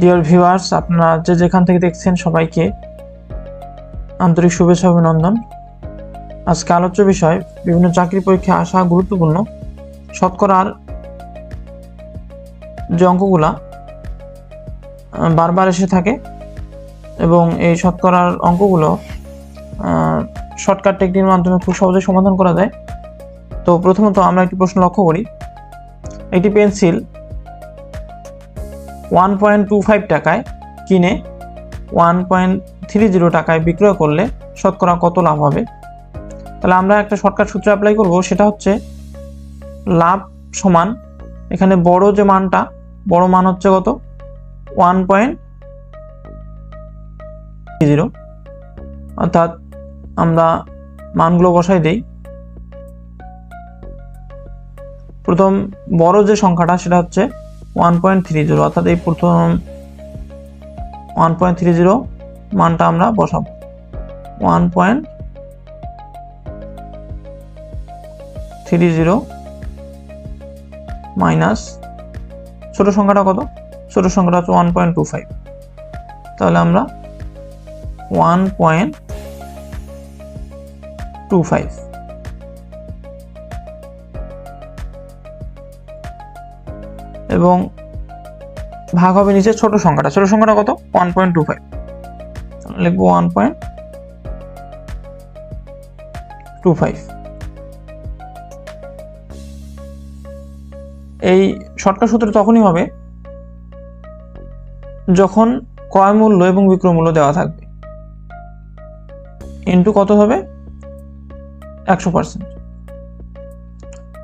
Dear viewers আপনারা যে যেখান থেকে দেখছেন সবাইকে আন্তরিক শুভেচ্ছা অভিনন্দন। আজকে আলোচ্য বিষয়, বিভিন্ন চাকরি পরীক্ষায় আসা গুরুত্বপূর্ণ। শতকরার যে অঙ্কগুলা বারবার এসে থাকে এবং এই শতকরার অঙ্কগুলো শর্টকাট টেকনিকের মাধ্যমে খুব সহজে সমাধান করা যায়। তো প্রথমত আমরা একটি প্রশ্ন লক্ষ্য করি। একটি pencil one point two five টাকায় কিনে ওয়ান পয়েন্ট থ্রি জিরো টাকায় বিক্রয় করলে শতকরা কত লাভ হবে? তাহলে আমরা একটা শর্টকাট সূত্র অ্যাপ্লাই করব, সেটা হচ্ছে লাভ সমান, এখানে বড় যে মানটা, বড় মান হচ্ছে কত? ওয়ান পয়েন্ট জিরো অর্থাৎ আমরা মানগুলো বসাই দেই। প্রথম বড় যে সংখ্যাটা, সেটা হচ্ছে ওয়ান পয়েন্ট থ্রি জিরো অর্থাৎ এই প্রথম ওয়ান পয়েন্ট থ্রি জিরো মানটা আমরা বসাবো। One point three zero minus ছোটো সংখ্যাটা কত? ছোটো সংখ্যাটা হচ্ছে ওয়ান পয়েন্ট টু ফাইভ তাহলে আমরা ওয়ান পয়েন্ট টু ফাইভ এবং ভাগ হবে নিচে ছোট সংখ্যাটা। ছোট সংখ্যাটা কত? ওয়ান পয়েন্ট টু ফাইভ লিখব ওয়ান পয়েন্ট টু ফাইভ এই শর্টকাট সূত্র তখনই হবে যখন ক্রয় মূল্য এবং বিক্রয় মূল্য দেওয়া থাকবে। ইন্টু কত হবে? একশো পার্সেন্ট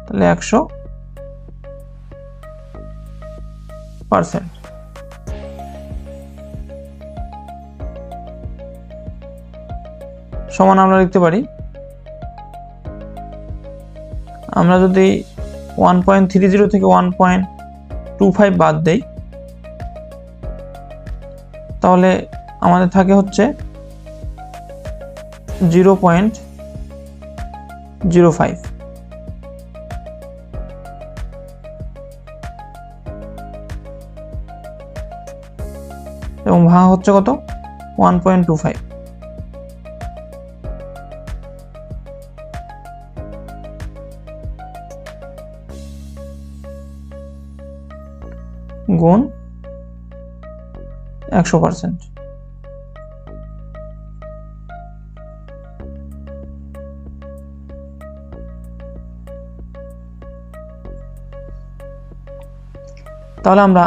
তাহলে একশো পার্সেন্ট। সমান আমরা লিখতে পারি। আমরা যদি ওয়ান পয়েন্ট থ্রি জিরো থেকে ওয়ান পয়েন্ট টু ফাইভ বাদ দেই, তাহলে আমাদের থাকে হচ্ছে জিরো পয়েন্ট জিরো ফাইভ এবং ভাঙা হচ্ছে কত? ওয়ান পয়েন্ট টু ফাইভ গুণ একশো পার্সেন্ট তাহলে আমরা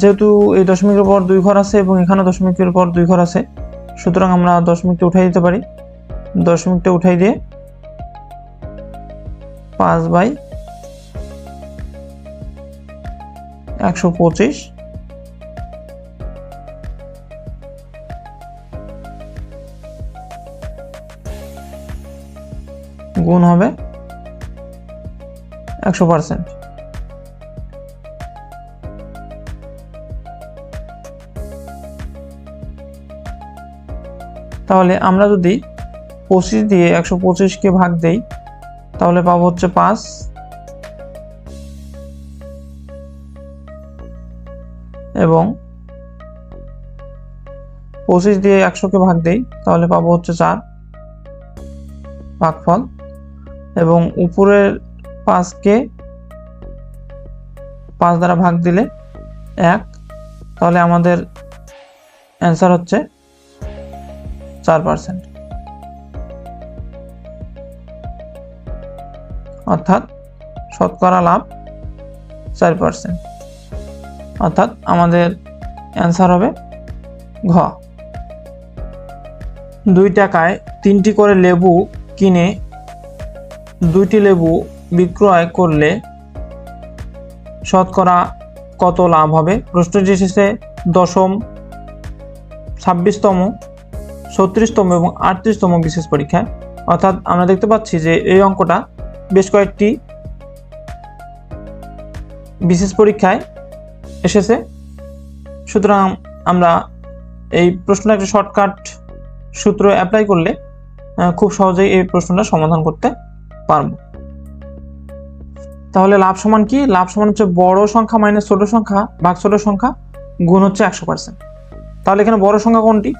যেহেতু এই দশমিকের পর দুই ঘর আছে এবং এখানে দশমিকের পর দুই ঘর আছে, সুতরাং আমরা দশমিকটা উঠাই দিতে পারি। দশমিকটা উঠাই দিয়ে পাঁচ বাই একশো পঁচিশ গুণ হবে একশো পার্সেন্ট। তাহলে আমরা যদি পঁচিশ দিয়ে একশো পঁচিশকে ভাগ দেই, তাহলে পাবো হচ্ছে পাঁচ। এবং পঁচিশ দিয়ে একশোকে ভাগ দেই, তাহলে পাবো হচ্ছে চার ভাগফল। এবং উপরের পাঁচকে পাঁচ দ্বারা ভাগ দিলে এক। তাহলে আমাদের অ্যান্সার হচ্ছে চার পার্সেন্ট অর্থাৎ শতকরা লাভ চার পার্সেন্ট অর্থাৎ আমাদের অ্যান্সার হবে ঘ। দুই টাকায় তিনটি করে লেবু কিনে দুইটি লেবু বিক্রয় করলে শতকরা কত লাভ হবে? প্রশ্নটি এসেছে দশম, ছাব্বিশতম ছত্রিশতম এবং আটত্রিশতম বিশেষ পরীক্ষায়। অর্থাৎ আমরা দেখতে পাচ্ছি যে এই অঙ্কটা বেশ কয়েকটি বিশেষ পরীক্ষায় এসেছে। সুতরাং আমরা এই প্রশ্নটা একটা শর্টকাট সূত্র অ্যাপ্লাই করলে খুব সহজেই এই প্রশ্নটা সমাধান করতে পারব। তাহলে লাভ সমান কি? লাভ সমান হচ্ছে বড় সংখ্যা মাইনাস ছোট সংখ্যা, ভাগ ছোট সংখ্যা গুণ হচ্ছে একশো পার্সেন্ট তাহলে এখানে বড় সংখ্যা কোনটি?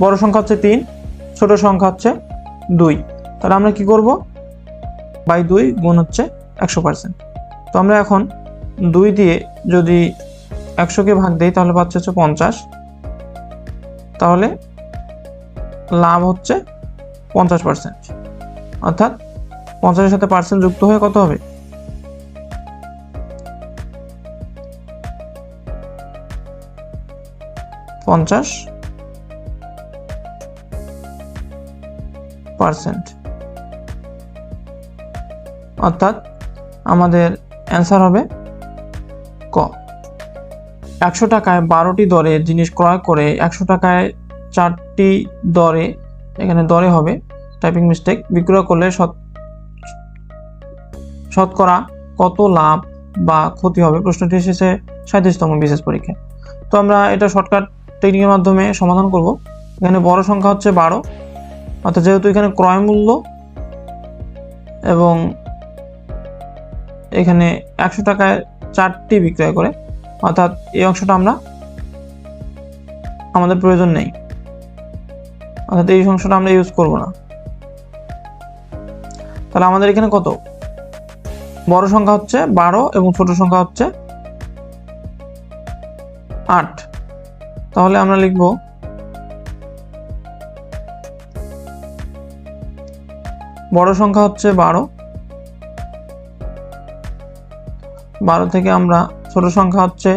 বড় সংখ্যা হচ্ছে তিন, ছোট সংখ্যা হচ্ছে দুই। তাহলে আমরা কি করব? বাই দুই গুণ হচ্ছে একশো পার্সেন্ট তো আমরা এখন দুই দিয়ে যদি একশোকে ভাগ দিই, তাহলে পাচ্ছে হচ্ছে পঞ্চাশ। তাহলে লাভ হচ্ছে পঞ্চাশ পার্সেন্ট অর্থাৎ পঞ্চাশের সাথে পার্সেন্ট যুক্ত হয়ে কত হবে? পঞ্চাশ পার্সেন্ট। অর্থাৎ আমাদের অ্যান্সার হবে ক। একশো টাকায় বারোটি দরে জিনিস ক্রয় করে একশো টাকায় চারটি দরে এখানে দরে হবে। টাইপিং মিস্টেক বিক্রয় করলে শত- শতকরা কত লাভ বা ক্ষতি হবে? প্রশ্নটি এসেছে সাঁত্রিশতম বিশেষ পরীক্ষায়। তো আমরা এটা শর্টকাট টেকনিকের মাধ্যমে সমাধান করব। এখানে বড় সংখ্যা হচ্ছে বারো। অর্থাৎ যেহেতু এখানে ক্রয় মূল্য এবং এখানে একশো টাকায় চারটি বিক্রয় করে, অর্থাৎ এই অংশটা আমরা আমাদের প্রয়োজন নেই। অর্থাৎ এই অংশটা আমরা ইউজ করব না। তাহলে আমাদের এখানে কত? বড় সংখ্যা হচ্ছে বারো এবং ছোট সংখ্যা হচ্ছে আট। তাহলে আমরা লিখব বড় সংখ্যা হচ্ছে বারো। বারো থেকে আমরা ছোট সংখ্যা হচ্ছে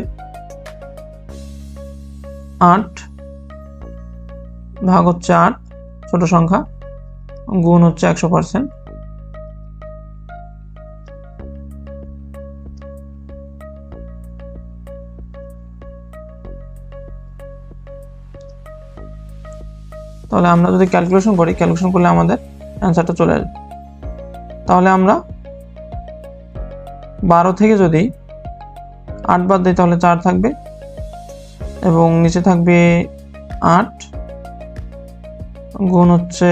আট ভাগ হচ্ছে আট, ছোট সংখ্যা গুণ হচ্ছে একশো পার্সেন্ট। তাহলে আমরা যদি ক্যালকুলেশন করি, ক্যালকুলেশন করলে আমাদের অ্যান্সারটা চলে আসবে। তাহলে আমরা বারো থেকে যদি আট বাদ দিই, তাহলে চার থাকবে এবং নিচে থাকবে আট গুণ হচ্ছে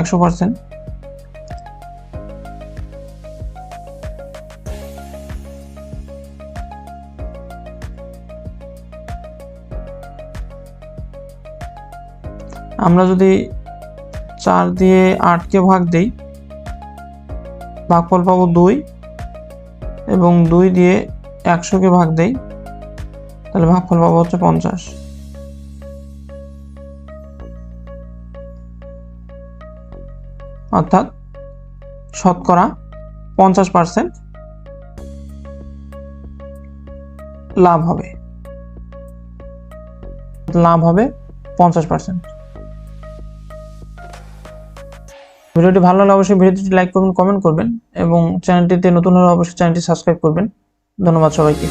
একশো পার্সেন্ট। আমরা যদি চার দিয়ে আটকে ভাগ দেই। ভাগফল পাবো দুই এবং দুই দিয়ে একশোকে ভাগ দেই। তাহলে ভাগফল পাবো হচ্ছে পঞ্চাশ। অর্থাৎ শতকরা পঞ্চাশ পার্সেন্ট লাভ হবে। লাভ হবে পঞ্চাশ পার্সেন্ট ভিডিওটি ভালো লাগলে অবশ্যই ভিডিওটি লাইক করবেন কমেন্ট করবেন এবং চ্যানেলটিতে নতুন হলে অবশ্যই চ্যানেলটি সাবস্ক্রাইব করবেন। ধন্যবাদ সবাইকে।